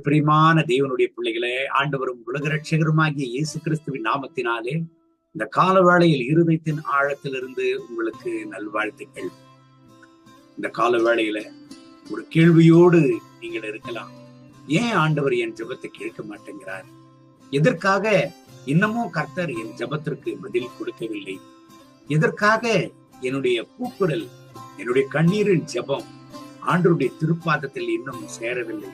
கர்த்தருக்குள் பிரியமான தேவனுடைய பிள்ளைகளே ஆண்டவரும் உலக ரட்சகருமாகிய இயேசு கிறிஸ்துவின் நாமத்தினாலே இந்த காலவேளையில் இருதயத்தின் ஆழத்திலிருந்து உங்களுக்கு நல்வாழ்த்துக்கள். இந்த காலவேளையில ஒரு கேள்வியோடு நீங்கள் இருக்கலாம். ஏன் ஆண்டவர் என் ஜபத்தை கேட்க மாட்டேங்கிறார்? எதற்காக இன்னமும் கர்த்தர் என் ஜபத்திற்கு பதில் கொடுக்கவில்லை? எதற்காக என்னுடைய கூக்குரல் என்னுடைய கண்ணீரின் ஜபம் ஆண்டருடைய திருப்பாதத்தில் இன்னும் சேரவில்லை?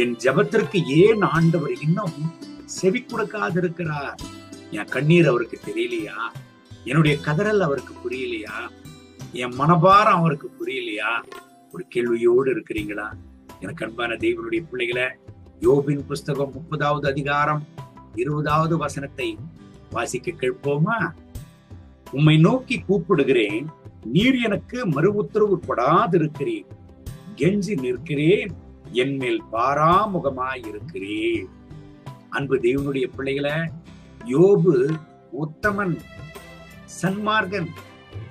என் ஜெபத்திற்கு ஏன் ஆண்டவர் இன்னும் செவி கொடுக்காதிருக்கிறார்? என் கண்ணீர் அவருக்கு தெரியலையா? என்னுடைய கதறல் அவருக்கு புரியலையா? என் மனபாரம் அவருக்கு புரியலையா? ஒரு கேள்வியோடு இருக்கிறீங்களா? எனக்கு அன்பான தெய்வனுடைய பிள்ளைகளை யோபின் புஸ்தகம் முப்பதாவது அதிகாரம் இருபதாவது வசனத்தை வாசிக்க கேட்போமா? உம்மை நோக்கி கூப்பிடுகிறேன் நீர் எனக்கு மறு உத்தரவு கொடாதிருக்கிறேன் கெஞ்சி நிற்கிறேன். என் மேல் பாராமுகமாய் இருக்கிறேன் அன்பு தேவனுடைய பிள்ளைகளை யோபு உத்தமன் சன்மார்கன்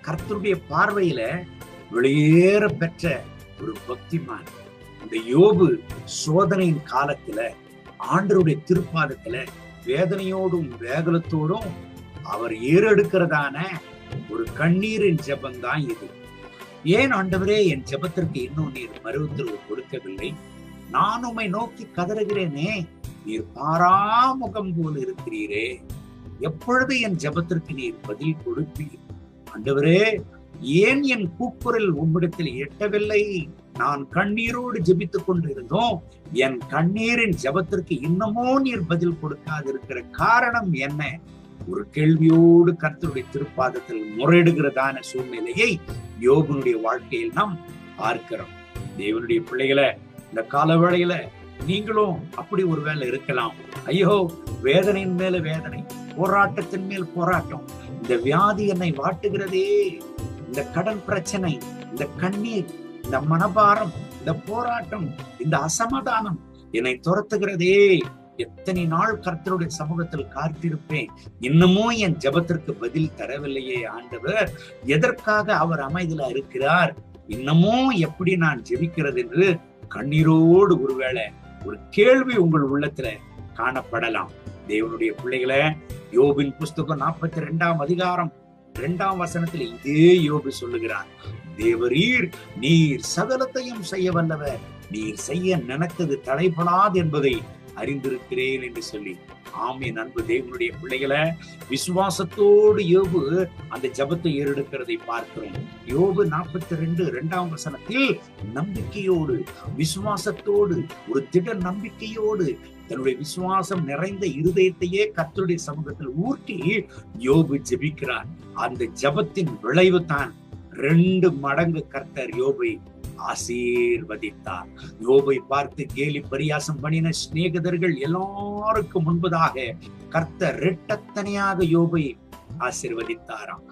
கர்த்தருடைய பார்வையில வெளியேற பெற்ற ஒரு பக்திமான். இந்த யோபு சோதனையின் காலத்துல ஆண்டருடைய திருப்பாதத்துல வேதனையோடும் வேகலத்தோடும் அவர் ஏறெடுக்கிறதான ஒரு கண்ணீரின் ஜெபம்தான் இது. ஏன் ஆண்டவரே என் ஜெபத்திற்கு இன்னும் நீர் மறு உத்தரவு கொடுக்கவில்லை? நான் உம்மை நோக்கி கதறுகிறேனே நீர் பாராமுகம் போல் இருக்கிறீரே. எப்பொழுது என் ஜெபத்திற்கு நீர் பதில் கொடுப்பீர்? ஆண்டவரே ஏன் என் கூக்குரல் உம்மிடத்தில் எட்டவில்லை? நான் கண்ணீரோடு ஜெபித்துக் கொண்டிருந்தோம். என் கண்ணீரின் ஜெபத்திற்கு இன்னமோ நீர் பதில் கொடுக்காதிருக்கிற காரணம் என்ன? ஒரு கேள்வியோடு கர்த்தருடைய திருப்பாதத்தில் முறையிடுகிறதான சூழ்நிலையை யோகனுடைய வாழ்க்கையில் நாம் பார்க்கிறோம். தேவனுடைய பிள்ளைகளை இந்த கால வேளையில நீங்களும் அப்படி ஒரு வேலை இருக்கலாம். ஐயோ வேதனையின் மேல வேதனை போராட்டத்தின் மேல் போராட்டம் இந்த வியாதி என்னை வாட்டுகிறதே இந்த கடன் பிரச்சனை இந்த கண்ணீர் இந்த மனபாரம் இந்த போராட்டம் இந்த அசமாதானம் என்னை துரத்துகிறதே எத்தனை நாள் கர்த்தருடைய சமூகத்தில் காத்திருப்பேன்? இன்னமும் என் ஜெபத்திற்கு பதில் தரவில்லையே ஆண்டவர். எதற்காக அவர் அமைதியில இருக்கிறார்? இன்னமும் எப்படி நான் ஜெபிக்கிறது என்று கண்ணீரோடு ஒருவேளை ஒரு கேள்வி உங்கள் உள்ளத்துல காணப்படலாம். தேவனுடைய பிள்ளைகளை யோபின் புஸ்தகம் நாற்பத்தி ரெண்டாம் அதிகாரம் இரண்டாம் வசனத்தில் இதே யோபு சொல்லுகிறார். தேவரீர் நீர் சகலத்தையும் செய்ய வல்லவர். நீர் செய்ய நினைத்தது தடைபடாது என்பதை அறிந்திருக்கிறேன் என்று சொல்லி. ஆமீன் அன்பு தேவனுடைய பிள்ளைகளை விசுவாசத்தோடு யோபு அந்த ஜபத்தை ஏறெடுக்கிறதை பார்க்கிறோம். யோபு நாற்பத்தி ரெண்டு இரண்டாம் வசனத்தில் நம்பிக்கையோடு விசுவாசத்தோடு ஒரு திட நம்பிக்கையோடு தன்னுடைய விசுவாசம் நிறைந்த இருதயத்தையே கத்தருடைய சமூகத்தில் ஊட்டி யோபு ஜெபிக்கிறார். அந்த ஜபத்தின் விளைவு தான் ரெண்டு மடங்கு கர்த்தர் யோபை ஆசீர்வதித்தார். யோபை பார்த்து கேலி பரியாசம் பண்ணின சிநேகிதர்கள் எல்லாருக்கும் முன்பதாக கர்த்தர் ரெட்டத்தனையாக யோபை ஆசீர்வதித்தாராம்.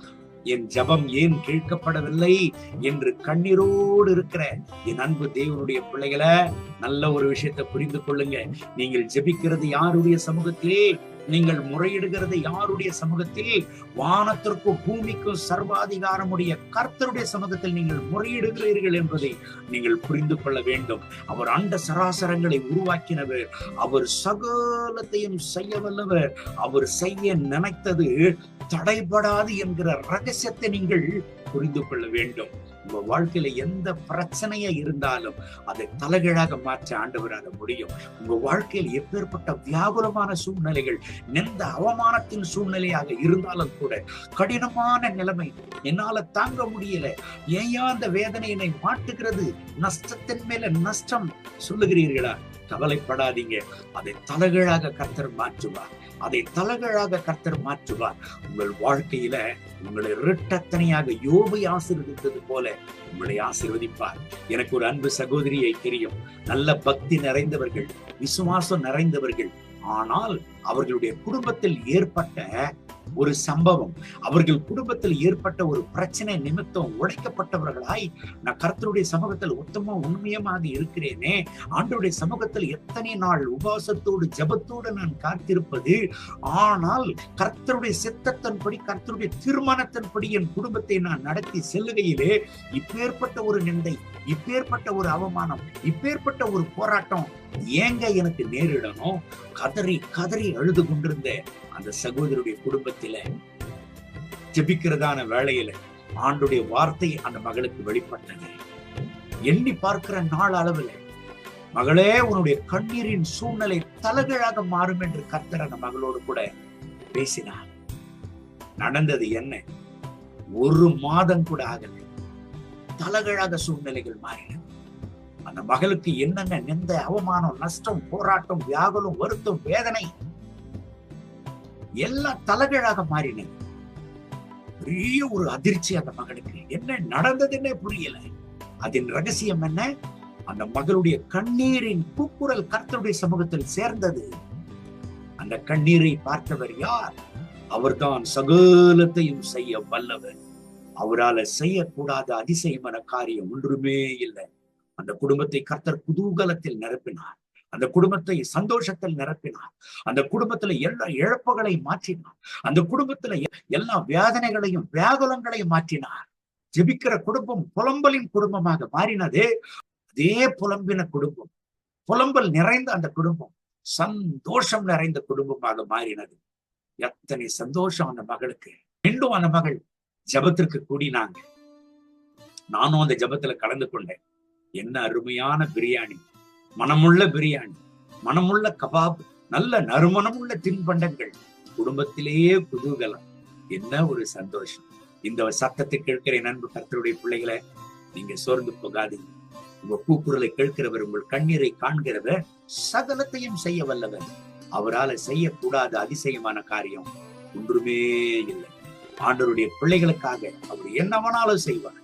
என் ஜபம் ஏன் கேட்கப்படவில்லை என்று கண்ணீரோடு இருக்கிற என் அன்பு தேவனுடைய பிள்ளைகளை நல்ல ஒரு விஷயத்தை புரிந்து கொள்ளுங்க. நீங்கள் ஜெபிக்கிறது யாருடைய சமூகத்திலே? நீங்கள் முறையிடுகிறது யாருடைய சமூகத்தில் வானத்திற்கும் பூமிக்கும் சர்வாதிகாரமுடைய கர்த்தருடைய சமூகத்தில் நீங்கள் முறையிடுகிறீர்கள் என்பதை நீங்கள் புரிந்து கொள்ள வேண்டும். அவர் அண்ட சராசரங்களை உருவாக்கினவர் அவர் சகலத்தையும் செய்ய வல்லவர் அவர் செய்ய நினைத்தது தடைபடாது என்கிற ரகசியத்தை நீங்கள் புரிந்து கொள்ள வேண்டும். உங்க வாழ்க்கையில எந்த பிரச்சனையா இருந்தாலும் அதை தலைகீழாக மாற்ற ஆண்டவராக முடியும். உங்க வாழ்க்கையில் எப்பேற்பட்ட வியாகுலமான சூழ்நிலைகள் எந்த அவமானத்தின் சூழ்நிலையாக இருந்தாலும் கூட கடினமான நிலைமை என்னால தாங்க முடியல. ஏன் அந்த வேதனை என்னை மாட்டுகிறது நஷ்டத்தின் மேல நஷ்டம் சொல்லுகிறீர்களா? கவலைப்படாதீங்க. அதை தலைகளாக கர்த்தர் மாற்றுவார். அதை தலைகளாக கர்த்தர் மாற்றுவார். உங்கள் வாழ்க்கையில உங்களை இரட்டத்தனையாக யோபை ஆசீர்வதித்தது போல உங்களை ஆசீர்வதிப்பார். எனக்கு ஒரு அன்பு சகோதரியை தெரியும். நல்ல பக்தி நிறைந்தவர்கள் விசுவாசம் நிறைந்தவர்கள். ஆனால் அவர்களுடைய குடும்பத்தில் ஏற்பட்ட ஒரு சம்பவம். அவர்கள் குடும்பத்தில் ஏற்பட்ட ஒரு பிரச்சனை நிமித்தம் உடைக்கப்பட்டவர்களாய் நான் கர்த்தருடைய சமூகத்தில் உத்தம உண்மையமாக இருக்கிறேனே. ஆண்டருடைய சமூகத்தில் எத்தனை நாள் உபாசத்தோடு ஜபத்தோடு நான் காத்திருப்பது? ஆனால் கர்த்தருடைய சித்தத்தின்படி கர்த்தருடைய தீர்மானத்தின்படி என் குடும்பத்தை நான் நடத்தி செல்லுகையிலே இப்பேற்பட்ட ஒரு நிந்தை இப்பேற்பட்ட ஒரு அவமானம் இப்பேற்பட்ட ஒரு போராட்டம் ஏங்க எனக்கு நேரிடணும்? கதறி கதறி அழுது கொண்டிருந்த அந்த சகோதரருடைய நேரத்தில ஜபிக்கிறதான வேலையில ஆண்டுடைய வார்த்தை அந்த மகளுக்கு வெளிப்பட்டது. எண்ணி பார்க்கிற நாள் அளவுல மகளே உன்னுடைய கண்ணீரின் சூழ்நிலை தலகழாக மாறும் என்று கர்த்தர் அந்த மகளோடு கூட பேசினார். நடந்தது என்ன? ஒரு மாதம் கூட ஆகல. தலகழாக சூழ்நிலைகள் மாறின. அந்த மகளுக்கு என்னென்ன நிந்த அவமானம் நஷ்டம் போராட்டம் வியாகுலம் வருத்தம் வேதனை எல்லாம் தலைகளாக மாறின. பெரிய ஒரு அதிர்ச்சி அந்த மகளுக்கு என்ன நடந்ததுன்னே புரியல. அதன் ரகசியம் என்ன? அந்த மகளுடைய கண்ணீரின் கூக்குரல் கர்த்தருடைய சமூகத்தில் சேர்ந்தது. அந்த கண்ணீரை பார்த்தவர் யார்? அவர்தான் சகலத்தையும் செய்ய வல்லவர். அவரால செய்யக்கூடாத அதிசயமான காரியம் ஒன்றுமே இல்லை. அந்த குடும்பத்தை கர்த்தர் குதூகலத்தில் நிரப்பினார். அந்த குடும்பத்தை சந்தோஷத்தில் நிரப்பினார். அந்த குடும்பத்துல எல்லா இழப்புகளை மாற்றினார். அந்த குடும்பத்துல எல்லா வேதனைகளையும் வியாகுலங்களையும் மாற்றினார். ஜெபிக்கிற குடும்பம் புலம்பலின் குடும்பமாக மாறினது. அதே புலம்பின குடும்பம் புலம்பல் நிறைந்த அந்த குடும்பம் சந்தோஷம் நிறைந்த குடும்பமாக மாறினது. எத்தனை சந்தோஷம் அந்த மகளுக்கு. மீண்டும் அந்த மகள் ஜெபத்திற்கு கூடினாங்க. நானும் அந்த ஜெபத்துல கலந்து கொண்டேன். என்ன அருமையான பிரியாணி. மனமுள்ள பிரியாணி மனமுள்ள கபாப் நல்ல நறுமணமுள்ள தின்பண்டங்கள். குடும்பத்திலேயே குதூகலம். என்ன ஒரு சந்தோஷம். இந்த சத்தத்தை கேட்கிற நண்பு கர்த்தருடைய பிள்ளைகளை நீங்க சோர்ந்து போகாதீங்க. உங்க கூக்குரலை கேட்கிறவர் உங்கள் கண்ணீரை காண்கிறவர் சகலத்தையும் செய்ய வல்லவர். அவரால செய்யக்கூடாத அதிசயமான காரியம் ஒன்றுமே இல்லை. ஆண்டருடைய பிள்ளைகளுக்காக அவர் என்னவனாலும் செய்வார்.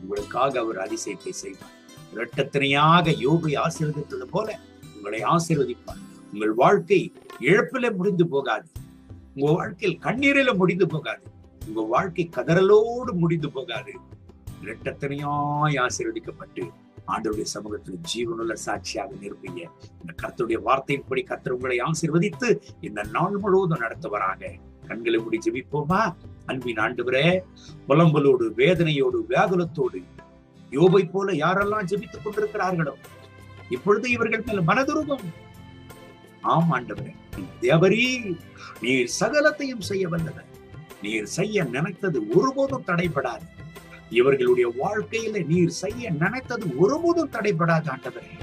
உங்களுக்காக அவர் அதிசயத்தை செய்வார். இரட்டத்தனையாக யோகை ஆசீர்வதித்தது போல உங்களை ஆசீர்வதிப்பார். உங்கள் வாழ்க்கை இழப்பில முடிந்து போகாது. உங்க வாழ்க்கையில் கண்ணீரில முடிந்து போகாது. உங்க வாழ்க்கை கதறலோடு முடிந்து போகாது. இரட்டத்தனையாய் ஆசீர்வதிக்கப்பட்டு ஆண்டவருடைய சமூகத்தில் ஜீவனுள்ள சாட்சியாக நிற்பீங்க இந்த கர்த்தருடைய வார்த்தையின்படி கர்த்தர் உங்களை ஆசீர்வதித்து இந்த நாள் முழுவதும் நடத்துவராக. கண்களை மூடி ஜெபிப்போமா? அன்பின் ஆண்டவரே புலம்பலோடு வேதனையோடு வியாகுலத்தோடு யோபை போல யாரெல்லாம் ஜெபித்துக் கொண்டிருக்கிறார்களோ இப்பொழுது இவர்கள் மேல் மனதுருகம். ஆம் ஆண்டவரே தேவரீ நீர் சகலத்தையும் செய்ய வல்லவர். நீர் செய்ய நினைத்தது ஒருபோதும் தடைபடாது. இவர்களுடைய வாழ்க்கையில நீர் செய்ய நினைத்தது ஒருபோதும் தடைபடாது ஆண்டவரே.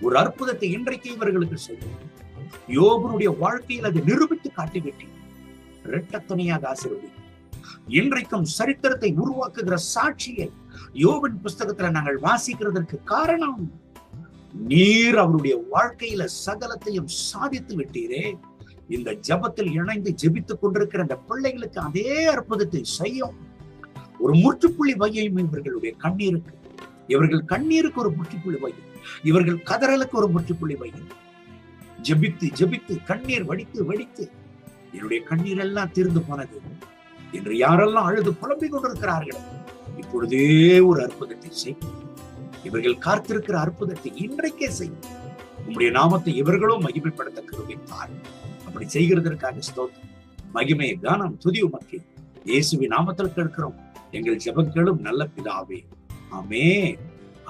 ஒரு அற்புதத்தை இன்றைக்கு இவர்களுக்கு செய்யும் யோபனுடைய வாழ்க்கையில் அதை நிரூபித்து காட்டிவிட்டேன். இரட்டத்துணையாக ஆசீர்வதி இன்றைக்கும் சரித்திரத்தை உருவாக்குகிற சாட்சியை யோபின் புஸ்தகத்துல நாங்கள் வாசிக்கிறதற்கு காரணம் நீர் அவருடைய வாழ்க்கையில சகலத்தையும் சாதித்து விட்டீரே. இந்த ஜபத்தில் இணைந்து ஜெபித்துக் கொண்டிருக்கிற அந்த பிள்ளைகளுக்கு அதே அற்புதத்தை செய்யும். ஒரு முற்றுப்புள்ளி வையும் இவர்களுடைய கண்ணீருக்கு. இவர்கள் கண்ணீருக்கு ஒரு முற்றுப்புள்ளி வையும் இவர்கள் கதறலுக்கு ஒரு முற்றுப்புள்ளி வையும் ஜெபித்து ஜெபித்து கண்ணீர் வடித்து வடித்து என்னுடைய கண்ணீர் எல்லாம் தீர்ந்து போனது. என்று யாரெல்லாம் அழுது புலம்பிக் கொண்டிருக்கிறார்கள் இப்பொழுதே ஒரு அற்புதத்தை செய்யும் இவர்கள் காத்திருக்கிற அற்புதத்தை இன்றைக்கே செய்யும் உங்களுடைய நாமத்தை இவர்களும் மகிமைப்படுத்த கருவித்தார் அப்படி செய்கிறதற்காக ஸ்தோத்திரம். மகிமை கானம் துதி உமக்கு. இயேசுவின் நாமத்தில் கேட்கிறோம். எங்கள் ஜெபங்களும் நல்ல பிதாவே. ஆமே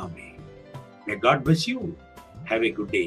ஆமே may God bless you have a good day